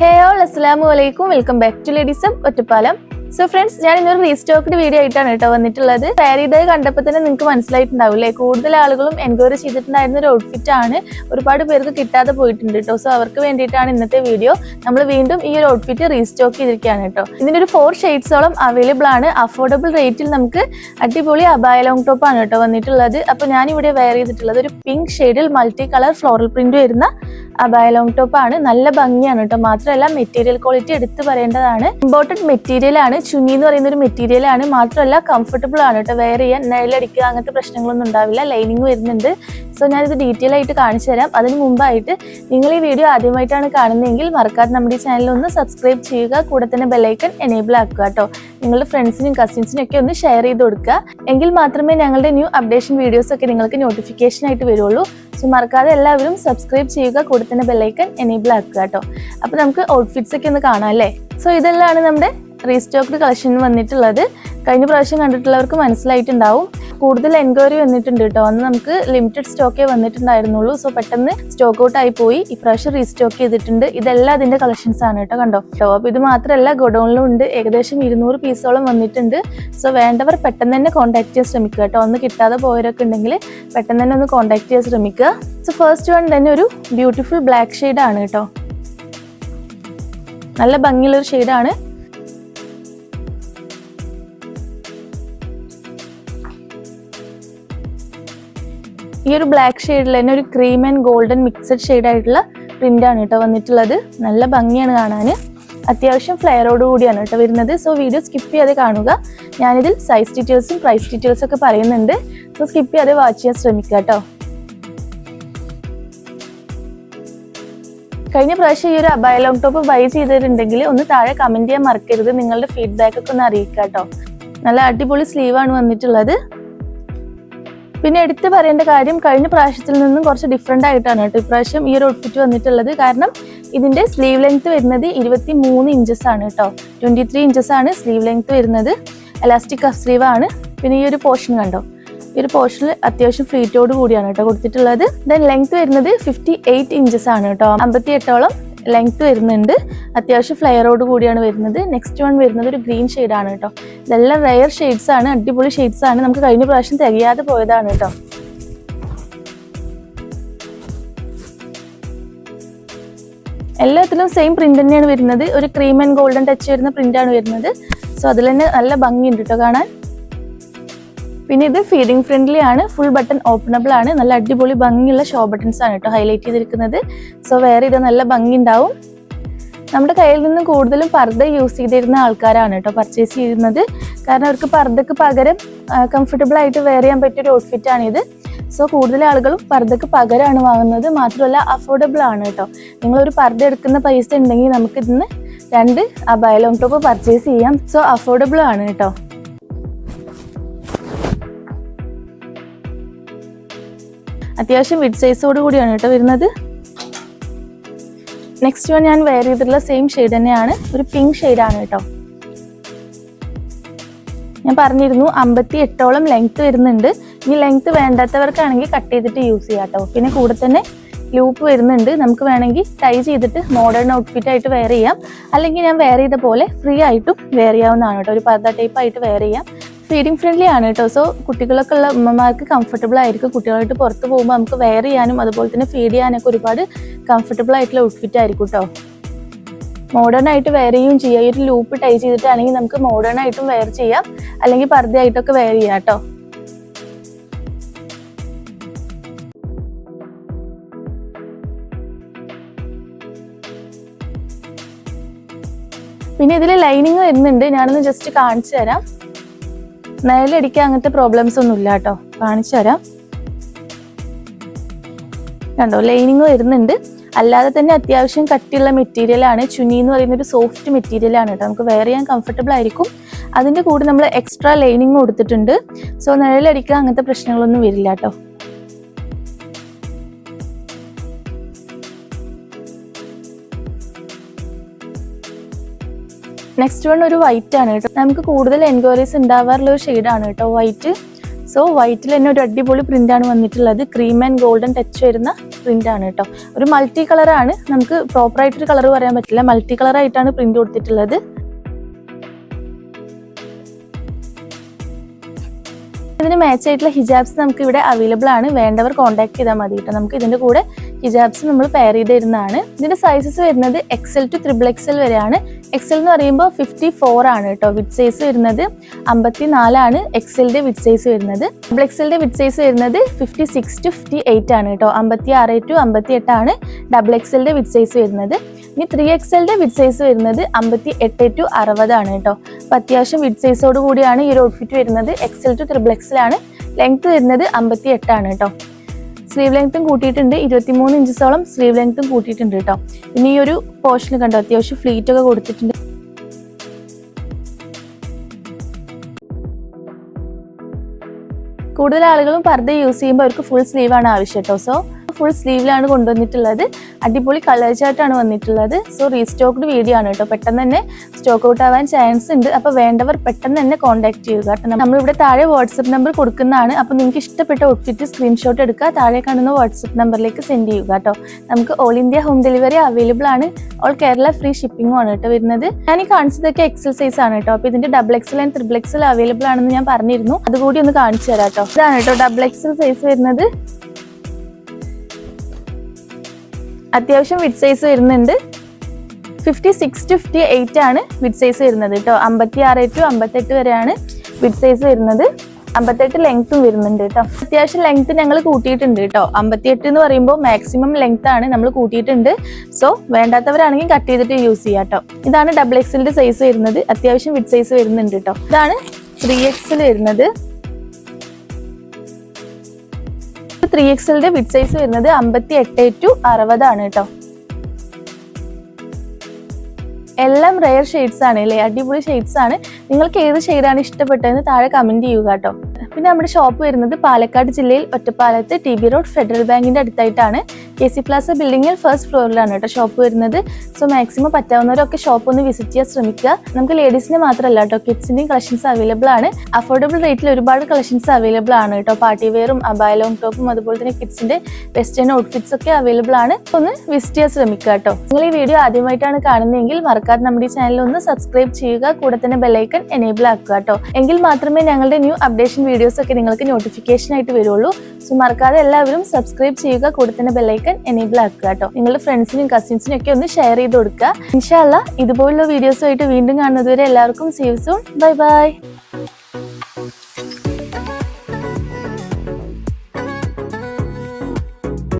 ഹേ all അലൈക്കും welcome back to ലേഡീസം Ottapalam so friends ഞാൻ ഇന്നൊരു റീസ്റ്റോക്ക്ഡ് വീഡിയോ ആയിട്ടാണ് കേട്ടോ വന്നിട്ടുള്ളത്. ചെയ്തത് കണ്ടപ്പോൾ തന്നെ നിങ്ങൾക്ക് മനസ്സിലായിട്ടുണ്ടാവില്ലേ കൂടുതൽ ആളുകളും എൻക്വയറി ചെയ്തിട്ടുണ്ടായിരുന്ന ഒരു ഔട്ട്ഫിറ്റ് ആണ് ഒരുപാട് പേർക്ക് കിട്ടാതെ പോയിട്ടുണ്ട് കേട്ടോ സോ അവർക്ക് വേണ്ടിയിട്ടാണ് ഇന്നത്തെ വീഡിയോ നമ്മൾ വീണ്ടും ഈ ഒരു ഔട്ട്ഫിറ്റ് റീസ്റ്റോക്ക് ചെയ്തിരിക്കുകയാണ് കേട്ടോ ഇതിന്റെ ഒരു ഫോർ ഷെയ്ഡ്സോളം അവൈലബിൾ ആണ്. അഫോർഡബിൾ റേറ്റിൽ നമുക്ക് അടിപൊളി അബായ ലോങ് ആണ് കേട്ടോ വന്നിട്ടുള്ളത്. അപ്പോൾ ഞാൻ ഇവിടെ വെയർ ചെയ്തിട്ടുള്ളത് ഒരു പിങ്ക് ഷെയ്ഡിൽ മൾട്ടി കളർ ഫ്ലോറൽ പ്രിന്റ് വരുന്ന അബായ ലോങ് ടോപ്പ് ആണ്. നല്ല ഭംഗിയാണ് കേട്ടോ മാത്രമല്ല മെറ്റീരിയൽ ക്വാളിറ്റി എടുത്തു പറയേണ്ടതാണ്. ഇമ്പോർട്ടന്റ് മെറ്റീരിയൽ ആണ്. ചുനി എന്ന് പറയുന്ന ഒരു മെറ്റീരിയൽ ആണ്. മാത്രമല്ല കംഫർട്ടബിൾ ആണ് കേട്ടോ വെയർ ചെയ്യാൻ നിഴലടിക്കുക അങ്ങനത്തെ പ്രശ്നങ്ങളൊന്നും ഉണ്ടാവില്ല. ലൈനിങ് വരുന്നുണ്ട്. സോ ഞാനിത് ഡീറ്റെയിൽ ആയിട്ട് കാണിച്ചു തരാം. അതിന് മുമ്പായിട്ട് നിങ്ങൾ ഈ വീഡിയോ ആദ്യമായിട്ടാണ് കാണുന്നതെങ്കിൽ മറക്കാതെ നമ്മുടെ ഈ ചാനൽ ഒന്ന് സബ്സ്ക്രൈബ് ചെയ്യുക. കൂടെ തന്നെ ബെല്ലൈക്കൺ എനേബിൾ ആക്കുക കേട്ടോ നിങ്ങളുടെ ഫ്രണ്ട്സിനും കസിൻസിനും ഒക്കെ ഒന്ന് ഷെയർ ചെയ്ത് കൊടുക്കുക. എങ്കിൽ മാത്രമേ ഞങ്ങളുടെ ന്യൂ അപ്ഡേഷൻ വീഡിയോസ് ഒക്കെ നിങ്ങൾക്ക് നോട്ടിഫിക്കേഷൻ ആയിട്ട് വരുള്ളൂ. സോ മറക്കാതെ എല്ലാവരും സബ്സ്ക്രൈബ് ചെയ്യുക. കൂടെ തന്നെ ബെല്ലൈക്കൺ എനേബിൾ ആക്കുക കേട്ടോ അപ്പോൾ നമുക്ക് ഔട്ട്ഫിറ്റ്സ് ഒക്കെ ഒന്ന് കാണാം അല്ലേ? സോ ഇതെല്ലാമാണ് നമ്മുടെ റീസ്റ്റോക്ഡ് കളക്ഷൻ വന്നിട്ടുള്ളത്. കഴിഞ്ഞ പ്രാവശ്യം കണ്ടിട്ടുള്ളവർക്ക് മനസ്സിലായിട്ടുണ്ടാവും. കൂടുതൽ എൻക്വയറി വന്നിട്ടുണ്ട് കേട്ടോ. അന്ന് നമുക്ക് ലിമിറ്റഡ് സ്റ്റോക്കേ വന്നിട്ടുണ്ടായിരുന്നുള്ളൂ. സോ പെട്ടെന്ന് സ്റ്റോക്ക് ഔട്ട് ആയി പോയി. ഇപ്രാവശ്യം റീസ്റ്റോക്ക് ചെയ്തിട്ടുണ്ട്. ഇതെല്ലാം അതിന്റെ കളക്ഷൻസ് ആണ് കേട്ടോ കണ്ടോ? കേട്ടോ അപ്പോൾ ഇത് മാത്രമല്ല ഗോഡൌണിലും ഉണ്ട്. ഏകദേശം ഇരുന്നൂറ് പീസോളം വന്നിട്ടുണ്ട്. സോ വേണ്ടവർ പെട്ടെന്ന് തന്നെ കോൺടാക്ട് ചെയ്യാൻ ശ്രമിക്കുക കേട്ടോ. ഒന്ന് കിട്ടാതെ പോയവരൊക്കെ ഉണ്ടെങ്കിൽ പെട്ടെന്ന് തന്നെ ഒന്ന് കോൺടാക്ട് ചെയ്യാൻ ശ്രമിക്കുക. സോ ഫസ്റ്റ് വൺ തന്നെ ഒരു ബ്യൂട്ടിഫുൾ ബ്ലാക്ക് ഷെയ്ഡ് ആണ് കേട്ടോ. നല്ല ഭംഗിയുള്ളൊരു ഷെയ്ഡാണ് ഈ ഒരു ബ്ലാക്ക് ഷെയ്ഡിൽ തന്നെ ഒരു cream and golden mixed shade ആയിട്ടുള്ള പ്രിന്റ് ആണ് കേട്ടോ വന്നിട്ടുള്ളത്. നല്ല ഭംഗിയാണ് കാണാൻ അത്യാവശ്യം ഫ്ലെയറോട് കൂടിയാണ് കേട്ടോ വരുന്നത്. സോ വീഡിയോ സ്കിപ്പ് ചെയ്യാതെ കാണുക. ഞാനിതിൽ സൈസ് ഡീറ്റെയിൽസും പ്രൈസ് ഡീറ്റെയിൽസും ഒക്കെ പറയുന്നുണ്ട്. സോ സ്കിപ്പ് ചെയ്യാതെ വാച്ച് ചെയ്യാൻ ശ്രമിക്കുക കേട്ടോ. കഴിഞ്ഞ പ്രാവശ്യം ഈ ഒരു അബായ ലോങ് ടോപ്പ് ബൈ ചെയ്തിട്ടുണ്ടെങ്കിൽ ഒന്ന് താഴെ കമന്റ് ചെയ്യാൻ മറക്കരുത്. നിങ്ങളുടെ ഫീഡ്ബാക്ക് ഒക്കെ ഒന്ന് അറിയിക്കുക കേട്ടോ. നല്ല അടിപൊളി സ്ലീവ് ആണ് വന്നിട്ടുള്ളത്. പിന്നെ എടുത്തു പറയേണ്ട കാര്യം കഴിഞ്ഞ പ്രാവശ്യത്തിൽ നിന്നും കുറച്ച് ഡിഫറെന്റ് ആയിട്ടാണ് കേട്ടോ. ഇപ്രാവശ്യം ഈ ഒരു ഔട്ട്ഫിറ്റ് വന്നിട്ടുള്ളത്. കാരണം ഇതിന്റെ സ്ലീവ് ലെങ്ത് വരുന്നത് ഇരുപത്തി മൂന്ന് ഇഞ്ചസ് ആണ് കേട്ടോ. ട്വന്റി ത്രീ ഇഞ്ചസ് ആണ് സ്ലീവ് ലെങ്ത് വരുന്നത്. എലാസ്റ്റിക് കഫ് സ്ലീവ് ആണ്. പിന്നെ ഈ ഒരു പോർഷൻ കണ്ടോ? ഈ ഒരു പോർഷനിൽ അത്യാവശ്യം ഫ്ലീറ്റോട് കൂടിയാണ് കേട്ടോ കൊടുത്തിട്ടുള്ളത്. ദെൻ ലെങ്ത് വരുന്നത് ഫിഫ്റ്റി എയ്റ്റ് ഇഞ്ചസ് ആണ് കേട്ടോ. അമ്പത്തി എട്ടോളം ലെങ്ത് വരുന്നുണ്ട്. അത്യാവശ്യം ഫ്ലെയറോട് കൂടിയാണ് വരുന്നത്. നെക്സ്റ്റ് വൺ വരുന്നത് ഒരു ഗ്രീൻ ആണ് കേട്ടോ. ഇതെല്ലാം റയർ ഷെയ്ഡ്സ് ആണ് അടിപൊളി ഷെയ്ഡ്സ് ആണ്. നമുക്ക് കഴിഞ്ഞ പ്രാവശ്യം തികയാതെ പോയതാണ് കേട്ടോ. എല്ലാത്തിലും സെയിം പ്രിന്റ് തന്നെയാണ് വരുന്നത്. ഒരു ക്രീം ആൻഡ് ഗോൾഡൻ ടച്ച് വരുന്ന പ്രിന്റ് ആണ് വരുന്നത്. സോ അതിൽ തന്നെ നല്ല ഭംഗിയുണ്ട് കേട്ടോ കാണാൻ. പിന്നെ ഇത് ഫീഡിംഗ് ഫ്രണ്ട്ലി ആണ്. ഫുൾ ബട്ടൺ ഓപ്പണബിൾ ആണ്. നല്ല അടിപൊളി ഭംഗിയുള്ള ഷോ ബട്ടൺസ് ആണ് കേട്ടോ ഹൈലൈറ്റ് ചെയ്തിരിക്കുന്നത്. സോ വേറെ ഇത് നല്ല ഭംഗി ഉണ്ടാവും നമ്മുടെ കയ്യിൽ നിന്ന് കൂടുതലും പർദ്ദ യൂസ് ചെയ്തിരുന്ന ആൾക്കാരാണ് കേട്ടോ പർച്ചേസ് ചെയ്യുന്നത്. കാരണം അവർക്ക് പർദ്ദക്ക് പകരം കംഫർട്ടബിൾ ആയിട്ട് വെയർ ചെയ്യാൻ പറ്റിയ ഒരു ഔട്ട്ഫിറ്റ് ആണ് ഇത്. സോ കൂടുതൽ ആളുകളും പർദ്ദക്ക് പകരമാണ് വാങ്ങുന്നത്. മാത്രമല്ല അഫോർഡബിൾ ആണ് കേട്ടോ നിങ്ങളൊരു പർദ്ദ എടുക്കുന്ന പൈസ ഉണ്ടെങ്കിൽ നമുക്ക് ഇതിന് രണ്ട് അബായ ലോങ് ടോപ്പ് പർച്ചേസ് ചെയ്യാം. സോ അഫോർഡബിൾ ആണ് കേട്ടോ അത്യാവശ്യം മിഡ് സൈസോട് കൂടിയാണ് കേട്ടോ വരുന്നത്. നെക്സ്റ്റ് വൺ ഞാൻ വെയർ ചെയ്തിട്ടുള്ള സെയിം ഷെയ്ഡ് തന്നെയാണ്. ഒരു പിങ്ക് ആണ് കേട്ടോ. ഞാൻ പറഞ്ഞിരുന്നു അമ്പത്തി എട്ടോളം ലെങ്ത് വരുന്നുണ്ട്. ഈ ലെങ്ത് വേണ്ടാത്തവർക്കാണെങ്കിൽ കട്ട് ചെയ്തിട്ട് യൂസ് ചെയ്യാം കേട്ടോ. പിന്നെ കൂടെ തന്നെ ലൂപ്പ് വരുന്നുണ്ട്. നമുക്ക് വേണമെങ്കിൽ ടൈ ചെയ്തിട്ട് മോഡേൺ ഔട്ട്ഫിറ്റ് ആയിട്ട് വെയർ ചെയ്യാം. അല്ലെങ്കിൽ ഞാൻ വെയർ ചെയ്ത പോലെ ഫ്രീ ആയിട്ടും വെയർ ചെയ്യാവുന്നതാണ് കേട്ടോ. ഒരു പർദ്ദ ടൈപ്പ് ആയിട്ട് വെയർ ചെയ്യാം. ഫീഡിങ് ഫ്രണ്ട്ലി ആണ് കേട്ടോ സോ കുട്ടികളൊക്കെ ഉള്ള ഉമ്മമാർക്ക് കംഫർട്ടബിൾ ആയിരിക്കും. കുട്ടികളായിട്ട് പുറത്ത് പോകുമ്പോൾ നമുക്ക് വെയർ ചെയ്യാനും അതുപോലെ തന്നെ ഫീഡ് ചെയ്യാനൊക്കെ ഒരുപാട് കംഫർട്ടബിൾ ആയിട്ടുള്ള ഔട്ട്ഫിറ്റ് ആയിരിക്കും കേട്ടോ മോഡേൺ ആയിട്ട് വെയർ ചെയ്യുകയും ചെയ്യാം. ഈ ഒരു ലൂപ്പ് ടൈ ചെയ്തിട്ടാണെങ്കിൽ നമുക്ക് മോഡേൺ ആയിട്ടും വെയർ ചെയ്യാം. അല്ലെങ്കിൽ പർദ്ധയായിട്ടൊക്കെ വെയർ ചെയ്യാം കേട്ടോ പിന്നെ ഇതിൽ ലൈനിങ് വരുന്നുണ്ട്. ഞാനൊന്ന് ജസ്റ്റ് കാണിച്ചു തരാം നിഴലടിക്കാൻ അങ്ങനത്തെ പ്രോബ്ലംസ് ഒന്നും ഇല്ല കേട്ടോ കാണിച്ചു തരാം. കണ്ടോ ലൈനിങ് വരുന്നുണ്ട്. അല്ലാതെ തന്നെ അത്യാവശ്യം കട്ടിയുള്ള മെറ്റീരിയൽ ആണ്. ചുനി എന്ന് പറയുന്ന ഒരു സോഫ്റ്റ് മെറ്റീരിയൽ ആണ് കേട്ടോ നമുക്ക് വെയർ ചെയ്യാൻ കംഫർട്ടബിൾ ആയിരിക്കും. അതിന്റെ കൂടെ നമ്മൾ എക്സ്ട്രാ ലൈനിങ് കൊടുത്തിട്ടുണ്ട്. സോ നിഴലടിക്കാൻ അങ്ങനത്തെ പ്രശ്നങ്ങളൊന്നും വരില്ല കേട്ടോ നെക്സ്റ്റ് വൺ ഒരു വൈറ്റ് ആണ് കേട്ടോ. നമുക്ക് കൂടുതൽ എൻക്വയറീസ് ഉണ്ടാവാറുള്ള ഒരു ഷെയ്ഡാണ് കേട്ടോ വൈറ്റ് സോ വൈറ്റിൽ തന്നെ ഒരു അടിപൊളി പ്രിന്റ് ആണ് വന്നിട്ടുള്ളത്. ക്രീം ആൻഡ് ഗോൾഡൻ ടച്ച് വരുന്ന പ്രിന്റ് ആണ് കേട്ടോ. ഒരു മൾട്ടി കളറാണ് നമുക്ക് പ്രോപ്പറായിട്ടൊരു കളർ പറയാൻ പറ്റില്ല. മൾട്ടി കളർ ആയിട്ടാണ് പ്രിന്റ് കൊടുത്തിട്ടുള്ളത്. ഇതിന് മാച്ച് ആയിട്ടുള്ള ഹിജാബ്സ് നമുക്ക് ഇവിടെ അവൈലബിൾ ആണ്. വേണ്ടവർ കോൺടാക്ട് ചെയ്താൽ മതി കേട്ടോ നമുക്ക് ഇതിന്റെ കൂടെ ഹിജാബ്സ് നമ്മൾ പെയർ ചെയ്ത് തരുന്നതാണ്. ഇതിന്റെ സൈസസ് വരുന്നത് എക്സൽ ടു ത്രിബിൾ എക്സൽ വരെയാണ്. എക്സൽ എന്ന് പറയുമ്പോൾ ഫിഫ്റ്റി ഫോർ ആണ് കേട്ടോ വിഡ് സൈസ് വരുന്നത് അമ്പത്തി നാലാണ് എക്സലിന്റെ വിഡ് സൈസ് വരുന്നത്. ഡബിൾ എക്സലിന്റെ വിഡ് സൈസ് വരുന്നത് fifty six to fifty eight ആണ് കേട്ടോ അമ്പത്തി ആറ് ടു അമ്പത്തി എട്ടാണ് ഡബിൾ എക്സലിന്റെ വിഡ് സൈസ് വരുന്നത്. ഇനി ത്രീ എക്സലിന്റെ വിഡ് സൈസ് വരുന്നത് അമ്പത്തി എട്ട് ടു അറുപതാണ് കേട്ടോ അപ്പൊ അത്യാവശ്യം വിഡ് സൈസോട് കൂടിയാണ് ഈ ഒരു ഔട്ട്ഫിറ്റ് വരുന്നത്. എക്സൽ ടു ത്രിബിൾ എക്സലാണ് ലെങ്ത് വരുന്നത് അമ്പത്തി എട്ടാണ് കേട്ടോ. സ്ലീവ് ലെങ്ത്തും കൂട്ടിയിട്ടുണ്ട്. ഇരുപത്തിമൂന്ന് ഇഞ്ചസോളം സ്ലീവ് ലെങ്ത്തും കൂട്ടിയിട്ടുണ്ട് കേട്ടോ. ഇനി ഈ ഒരു പോർഷന് കണ്ടോ? അത്യാവശ്യം ഫ്ലീറ്റ് ഒക്കെ കൊടുത്തിട്ടുണ്ട്. കൂടുതൽ ആളുകളും പർദ്ദ യൂസ് ചെയ്യുമ്പോൾ അവർക്ക് ഫുൾ സ്ലീവാണ് ആവശ്യം കേട്ടോ. സോ ഫുൾ സ്ലീവിലാണ് കൊണ്ടുവന്നിട്ടുള്ളത്. അടിപൊളി കളർ ചാർട്ടാണ് വന്നിട്ടുള്ളത്. സോ റീസ്റ്റോക്ക്ഡ് വീഡിയോ ആണ് കേട്ടോ. പെട്ടെന്ന് തന്നെ സ്റ്റോക്ക് ഔട്ട് ആവാൻ ചാൻസ് ഉണ്ട്. അപ്പോൾ വേണ്ടവർ പെട്ടെന്ന് തന്നെ കോൺടാക്ട് ചെയ്യുക. കേട്ടോ നമ്മളിവിടെ താഴെ വാട്സപ്പ് നമ്പർ കൊടുക്കുന്നതാണ്. അപ്പോൾ നിങ്ങൾക്ക് ഇഷ്ടപ്പെട്ട ഔട്ട്ഫിറ്റ് സ്ക്രീൻഷോട്ട് എടുക്കുക. താഴെ കാണുന്ന വാട്സപ്പ് നമ്പറിലേക്ക് സെൻഡ് ചെയ്യുക കേട്ടോ. നമുക്ക് all India home delivery available ആണ്. ഓൾ കേരള ഫ്രീ ഷിപ്പിംഗും ആണ് കേട്ടോ വരുന്നത്. ഞാൻ ഈ കാണിച്ചതൊക്കെ എക്സൽ സൈസ് ആണ് കേട്ടോ. അപ്പോൾ ഇതിന്റെ double XL and triple XL available ആണെന്ന് ഞാൻ പറഞ്ഞിരുന്നു. അതുകൂടി ഒന്ന് കാണിച്ചു തരാം കേട്ടോ. ഇതാണ് കേട്ടോ ഡബിൾ എക്സൽ സൈസ് വരുന്നത്. അത്യാവശ്യം വിഡ് സൈസ് വരുന്നുണ്ട്. Fifty six to fifty eight ആണ് വിഡ് സൈസ് വരുന്നത് കേട്ടോ. അമ്പത്തി ആറ് ടു അമ്പത്തെട്ട് വരെയാണ് വിഡ് സൈസ് വരുന്നത്. അമ്പത്തെട്ട് ലെങ്ത്തും വരുന്നുണ്ട് കേട്ടോ. അത്യാവശ്യം ലെങ്ത്ത് ഞങ്ങൾ കൂട്ടിയിട്ടുണ്ട് കേട്ടോ. അമ്പത്തിയെട്ട് എന്ന് പറയുമ്പോൾ മാക്സിമം ലെങ്ത് ആണ് നമ്മൾ കൂട്ടിയിട്ടുണ്ട്. സോ വേണ്ടാത്തവരാണെങ്കിൽ കട്ട് ചെയ്തിട്ട് യൂസ് ചെയ്യാം കേട്ടോ. ഇതാണ് ഡബിൾ എക്സിലിന്റെ സൈസ് വരുന്നത്. അത്യാവശ്യം വിഡ് സൈസ് വരുന്നുണ്ട് കേട്ടോ. ഇതാണ് ത്രീ എക്സിൽ വരുന്നത്. ത്രീ എക്സലിന്റെ വിഡ് സൈസ് വരുന്നത് അമ്പത്തി എട്ട് ടു അറുപതാണ് കേട്ടോ. എല്ലാം റെയർ ഷെയ്ഡ്സ് ആണ് അല്ലേ? അടിപൊളി ഷെയ്ഡ്സ് ആണ്. നിങ്ങൾക്ക് ഏത് ഷെയ്ഡാണ് ഇഷ്ടപ്പെട്ടതെന്ന് താഴെ കമന്റ് ചെയ്യുക കേട്ടോ. പിന്നെ നമ്മുടെ ഷോപ്പ് വരുന്നത് പാലക്കാട് ജില്ലയിൽ ഒറ്റപ്പാലത്ത് ടി ബി റോഡ് ഫെഡറൽ ബാങ്കിന്റെ അടുത്തായിട്ടാണ്. കെ സി പ്ലാസ ബിൽഡിങ്ങിൽ ഫസ്റ്റ് ഫ്ലോറിലാണ് കേട്ടോ ഷോപ്പ് വരുന്നത്. സോ മാക്സിമം പറ്റാവുന്നവരൊക്കെ ഷോപ്പ് ഒന്ന് വിസിറ്റ് ചെയ്യാൻ ശ്രമിക്കുക. നമുക്ക് ലേഡീസിന് മാത്രമല്ല കേട്ടോ കിഡ്സിന്റെയും കളക്ഷൻസ് അവൈലബിൾ ആണ്. അഫോർഡബിൾ റേറ്റിൽ ഒരുപാട് കളക്ഷൻസ് അവൈലബിൾ ആണ് കേട്ടോ. പാർട്ടി വെയറും അബായ ലോങ് ടോപ്പും അതുപോലെ തന്നെ കിഡ്സിന്റെ വെസ്റ്റേൺ ഔട്ട്ഫിറ്റ്സ് ഒക്കെ അവൈലബിൾ ആണ്. ഒന്ന് വിസിറ്റ് ചെയ്യാൻ ശ്രമിക്കുക കേട്ടോ. നിങ്ങൾ ഈ വീഡിയോ ആദ്യമായിട്ടാണ് കാണുന്നതെങ്കിൽ മറക്കാതെ നമ്മുടെ ഈ ചാനൽ ഒന്ന് സബ്സ്ക്രൈബ് ചെയ്യുക. കൂടെ തന്നെ ബെല്ലൈക്കൺ എനേബിൾ ആക്കുക കേട്ടോ. എങ്കിൽ മാത്രമേ ഞങ്ങളുടെ ന്യൂ അപ്ഡേഷൻ വീഡിയോസ് ഒക്കെ നിങ്ങൾക്ക് നോട്ടിഫിക്കേഷൻ ആയിട്ട് വരുള്ളൂ. സോ മറക്കാതെ എല്ലാവരും സബ്സ്ക്രൈബ് ചെയ്യുക കൂടെ തന്നെ ബെല്ലൈക്കൺ എനേബിൾ ആക്കുക കേട്ടോ. നിങ്ങളുടെ ഫ്രണ്ട്സിനും കസിൻസിനും ഒക്കെ ഒന്ന് ഷെയർ ചെയ്ത് കൊടുക്കുക. ഇൻഷാല്ല ഇതുപോലുള്ള വീഡിയോസുമായിട്ട് വീണ്ടും കാണുന്നതുവരെ എല്ലാവർക്കും സീവ് സൂൺ ബൈ ബൈ